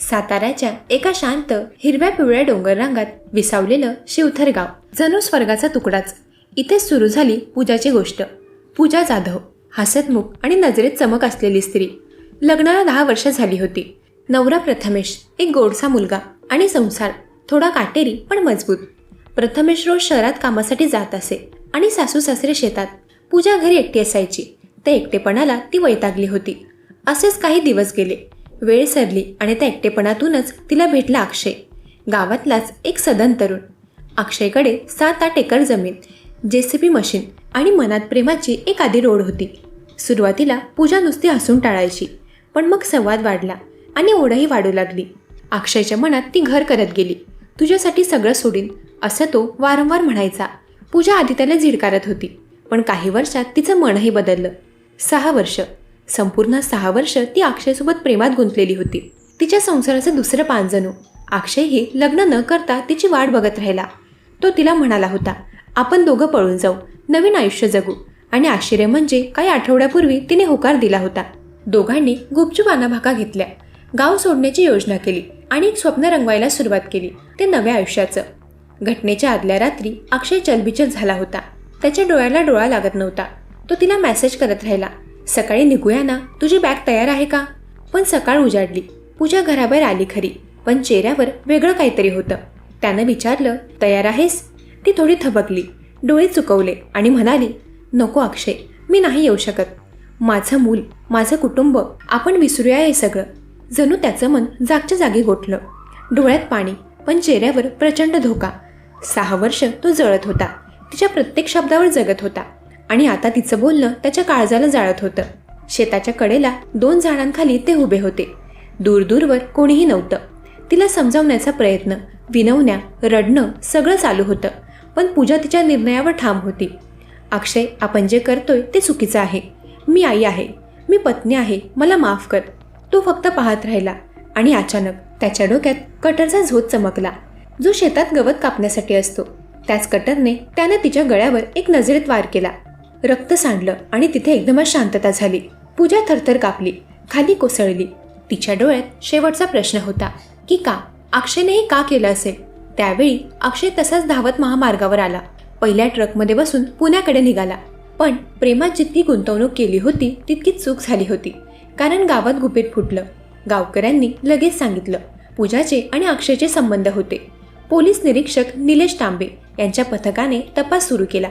साताऱ्याच्या एका शांत हिरव्या पिवळ्या डोंगर रांगात विसावलेलं शिवथर गाव. जणू स्वर्गाचा तुकडाच. इथे सुरू झाली पूजाची गोष्ट. पूजा जाधव. हसतमुख आणि नजरेत चमक असलेली स्त्री. लग्नाला दहा वर्ष झाली होती. नवरा प्रथमेश एक गोडसा मुलगा आणि संसार. थोडा काटेरी पण मजबूत. प्रथमेश रोज शहरात कामासाठी जात असे आणि सासू सासरे शेतात. पूजा घरी एकटी असायची. त्या एकटेपणाला ती वैतागली होती. असेच काही दिवस गेले. वेळ सरली आणि त्या एकटेपणातूनच तिला भेटला अक्षय. गावातलाच एक सदन तरुण. अक्षयकडे सात आठ एकर जमीन जेसीबी मशीन आणि मनात प्रेमाची एक आधी रोड होती. सुरुवातीला पूजा नुसती हसून टाळायची पण मग संवाद वाढला आणि ओढही वाढू लागली. अक्षयच्या मनात ती घर करत गेली. तुझ्यासाठी सगळं सोडीन असं तो वारंवार म्हणायचा. पूजा आधी त्याला झिडकारत होती पण काही वर्षात तिचं मनही बदललं. सहा वर्ष. संपूर्ण सहा वर्ष ती अक्षयसोबत प्रेमात गुंतलेली होती. तिच्या संसाराचं दुसरं पानजणू अक्षयही लग्न न करता तिची वाट बघत राहिला. तो तिला म्हणाला होता आपण दोघं पळून जाऊ. नवीन आयुष्य जगू. आणि आश्चर्य म्हणजे काही आठवड्यापूर्वी तिने होकार दिला होता. दोघांनी गुपचूप अनाभाका घेतल्या. गाव सोडण्याची योजना केली आणि एक स्वप्न रंगवायला सुरुवात केली ते नव्या आयुष्याचं. घटनेच्या आदल्या रात्री अक्षय चलबिचल झाला होता. त्याच्या डोळ्याला डोळा लागत नव्हता. तो तिला मेसेज करत राहिला सकाळी निघूया ना? तुझी बॅग तयार आहे का? पण सकाळ उजाडली. पूजा घराबाहेर आली खरी. पण चेहऱ्यावर वेगळं काहीतरी होतं. त्यानं विचारलं तयार आहेस? ती थोडी थबकली. डोळे चुकवले आणि म्हणाली नको अक्षय मी नाही येऊ शकत. माझं मूल माझं कुटुंब आपण विसरूया हे सगळं. जणू त्याचं मन जागच्या जागी गोठलं. डोळ्यात पाणी पण चेहऱ्यावर प्रचंड धोका. सहा वर्ष तो जळत होता. तिच्या प्रत्येक शब्दावर जगत होता. आणि आता तिचं बोलणं त्याच्या काळजाला जाळत होतं. शेताच्या कडेला दोन झाडांखाली ते उभे होते. दूर दूरवर कोणीही नव्हतं. तिला समजावण्याचा प्रयत्न विनवण्या रडणं सगळं चालू होतं पण पूजा तिच्या निर्णयावर ठाम होती. अक्षय आपण जे करतोय ते चुकीचं आहे. मी आई आहे. मी पत्नी आहे. मला माफ कर. तो फक्त पाहत राहिला आणि अचानक त्याच्या डोक्यात कटरचा झोत चमकला. जो शेतात गवत कापण्यासाठी असतो. त्याच कटरने त्यानं तिच्या गळ्यावर एक नजरेत वार केला. रक्त सांडलं आणि तिथे एकदमच शांतता झाली. पूजा थरथर कापली खाली कोसळली. तिच्या डोळ्यात शेवटचा प्रश्न होता की का? अक्षयनेही का केलं असेल? त्यावेळी अक्षय तसाच धावत महामार्गावर आला. पहिल्या ट्रकमध्ये बसून पुण्याकडे निघाला. पण प्रेमात जितकी गुंतवणूक केली होती तितकी चूक झाली होती. कारण गावात गुपित फुटलं. गावकऱ्यांनी लगेच सांगितलं पूजाचे आणि अक्षयचे संबंध होते. पोलीस निरीक्षक निलेश तांबे यांच्या पथकाने तपास सुरू केला.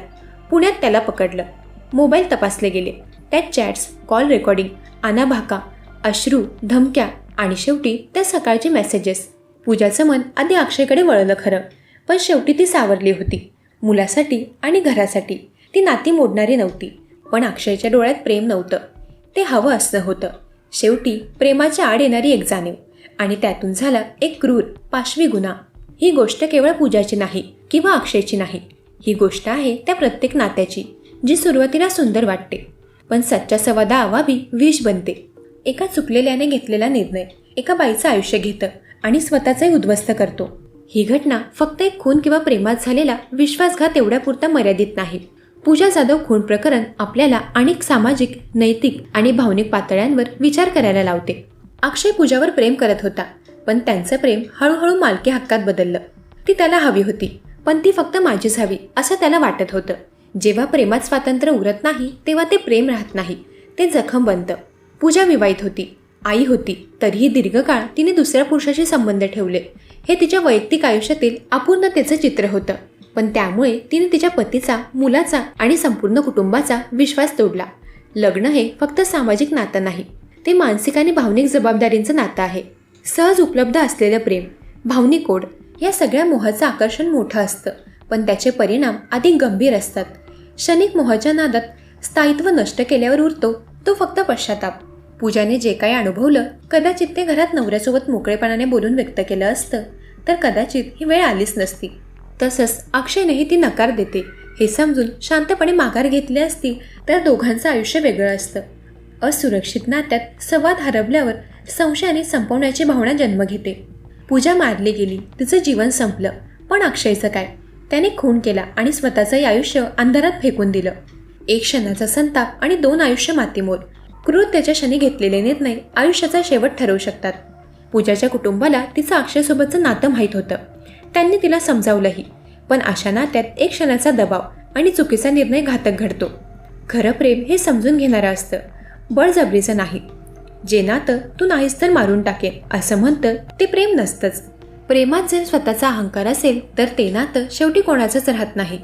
पुण्यात त्याला पकडलं. मोबाईल तपासले गेले. त्यात चॅट्स कॉल रेकॉर्डिंग आनाभाका अश्रू धमक्या आणि शेवटी त्या सकाळचे मेसेजेस. पूजाचं मन आधी अक्षयकडे वळलं खरं पण शेवटी ती सावरली होती. मुलासाठी आणि घरासाठी. ती नाती मोडणारी नव्हती पण अक्षयच्या डोळ्यात प्रेम नव्हतं. ते हवं असणं होतं. शेवटी प्रेमाच्या आड येणारी एक जाणीव आणि त्यातून झाला एक क्रूर पाशवी गुन्हा. ही गोष्ट केवळ पूजाची नाही किंवा अक्षयची नाही. ही गोष्ट आहे त्या प्रत्येक नात्याची. जी सुरुवातीला सुंदर वाटते पण सच्चा सवादा आवाबी विष बनते. एका चुकलेल्याने घेतलेला निर्णय एका बाईचं आयुष्य घेतं आणि स्वतःचंही उद्ध्वस्त करतो. ही घटना फक्त एक खून किंवा प्रेमात झालेला विश्वासघात एवढ्यापुरता मर्यादित नाही. पूजा जाधव खून प्रकरण आपल्याला अनेक सामाजिक नैतिक आणि भावनिक पातळ्यांवर विचार करायला लावते. अक्षय पूजावर प्रेम करत होता पण त्यांचं प्रेम हळूहळू मालकी हक्कात बदललं. ती त्याला हवी होती पण ती फक्त माझीच हवी असं त्याला वाटत होतं. जेव्हा प्रेमात स्वातंत्र्य उरत नाही तेव्हा ते प्रेम राहत नाही. ते जखम बनतं. पूजा विवाहित होती. आई होती. तरीही दीर्घकाळ तिने दुसऱ्या पुरुषाशी संबंध ठेवले. हे तिच्या वैयक्तिक आयुष्यातील अपूर्णतेचं चित्र होतं. पण त्यामुळे तिने तिच्या पतीचा मुलाचा आणि संपूर्ण कुटुंबाचा विश्वास तोडला. लग्न हे फक्त सामाजिक नातं नाही ते मानसिक आणि भावनिक जबाबदारींचं नातं आहे. सहज उपलब्ध असलेलं प्रेम भावनिक ओढ या सगळ्या मोहाचं आकर्षण मोठं असतं. पण त्याचे परिणाम अधिक गंभीर असतात. क्षणिक मोहाच्या नादात स्थायित्व नष्ट केल्यावर उरतो तो फक्त पश्चाताप. पूजाने जे काही अनुभवलं कदाचित ते घरात नवऱ्यासोबत मोकळेपणाने बोलून व्यक्त केलं असतं तर कदाचित ही वेळ आलीच नसती. तसंच अक्षयनेही ती नकार देते. हे समजून शांतपणे माघार घेतली असती तर दोघांचं आयुष्य वेगळं असतं. असुरक्षित नात्यात संवाद हरवल्यावर संशयाने संपवण्याची भावना जन्म घेते. पूजा मारली गेली तिचं जीवन संपलं. पण अक्षयचं काय? त्याने खून केला आणि स्वतःचंही आयुष्य अंधारात फेकून दिलं. एक क्षणाचा संताप आणि दोन आयुष्य मातीमोल. क्रूर त्याच्या क्षणी घेतलेले निर्णय आयुष्याचा शेवट ठरवू शकतात. पूजाच्या कुटुंबाला तिचं अक्षयसोबतचं नातं माहीत होतं. त्यांनी तिला समजावलंही. पण अशा नात्यात एक क्षणाचा दबाव आणि चुकीचा निर्णय घातक घडतो. खरं प्रेम हे समजून घेणारं असतं. बळजबरीचं नाही. जे नातं तू नाहीस तर मारून टाकेन असं म्हणतं ते प्रेम नसतंच. प्रेमात जर स्वतःचा अहंकार असेल तर ते नातं शेवटी कोणाचंच राहत नाही.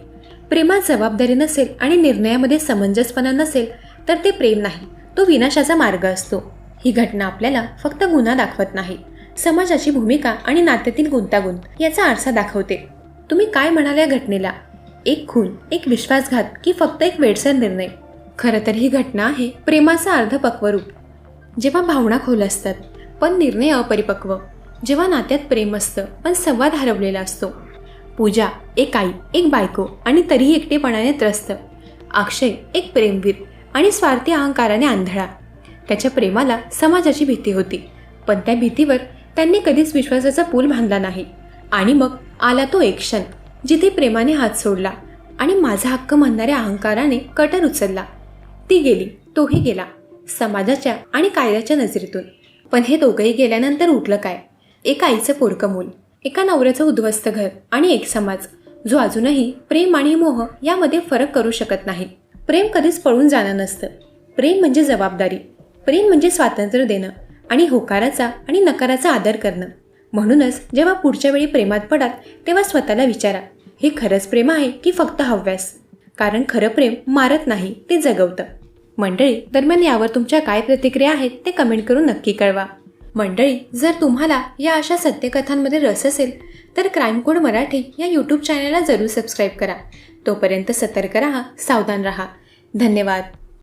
प्रेमात जबाबदारी नसेल आणि निर्णयामध्ये समंजसपणा नसेल तर ते प्रेम नाही. तो विनाशाचा मार्ग असतो. ही घटना आपल्याला फक्त गुन्हा दाखवत नाही. समाजाची भूमिका आणि नात्यातील गुंतागुंत याचा आरसा दाखवते. तुम्ही काय म्हणाल या घटनेला? एक खून एक विश्वासघात की फक्त एक वेडसर निर्णय? खरं तर ही घटना आहे प्रेमाचा अर्धपक्वरूप. जेव्हा भावना खोल असतात पण निर्णय अपरिपक्व. जेव्हा नात्यात प्रेम असतं पण संवाद हरवलेला असतो. पूजा एक आई एक बायको आणि तरीही एकटेपणाने त्रस्त. अक्षय एक प्रेमवीर आणि स्वार्थी अहंकाराने आंधळा. त्याच्या प्रेमाला समाजाची भीती होती पण त्या भीतीवर त्यांनी कधीच विश्वासाचा पूल बांधला नाही. आणि मग आला तो एक क्षण जिथे प्रेमाने हात सोडला आणि माझा हक्क म्हणणाऱ्या अहंकाराने कटर उचलला. ती गेली तोही गेला समाजाच्या आणि कायद्याच्या नजरेतून. पण हे दोघंही गेल्यानंतर उठलं काय? एक आईचं पोरकं मूल एका नवऱ्याचं उद्ध्वस्त घर आणि एक समाज जो अजूनही प्रेम आणि मोह यामध्ये फरक करू शकत नाही. प्रेम कधीच पळून जाणं नसतं. प्रेम म्हणजे जबाबदारी. प्रेम म्हणजे स्वातंत्र्य देणं आणि होकाराचा आणि नकाराचा आदर करणं. म्हणूनच जेव्हा पुढच्या वेळी प्रेमात पडाल तेव्हा स्वतःला विचारा हे खरंच प्रेम आहे की फक्त हव्यास? कारण खरं प्रेम मारत नाही ते जगवतं. मंडळी दरम्यान यावर तुमच्या काय प्रतिक्रिया आहेत ते कमेंट करून नक्की कळवा. मंडळी जर तुम्हाला या अशा सत्यकथांमध्ये रस असेल तर क्राईम कोड मराठी या यूट्यूब चॅनलला जरूर सबस्क्राईब करा. तोपर्यंत सतर्क राहा सावधान राहा. धन्यवाद.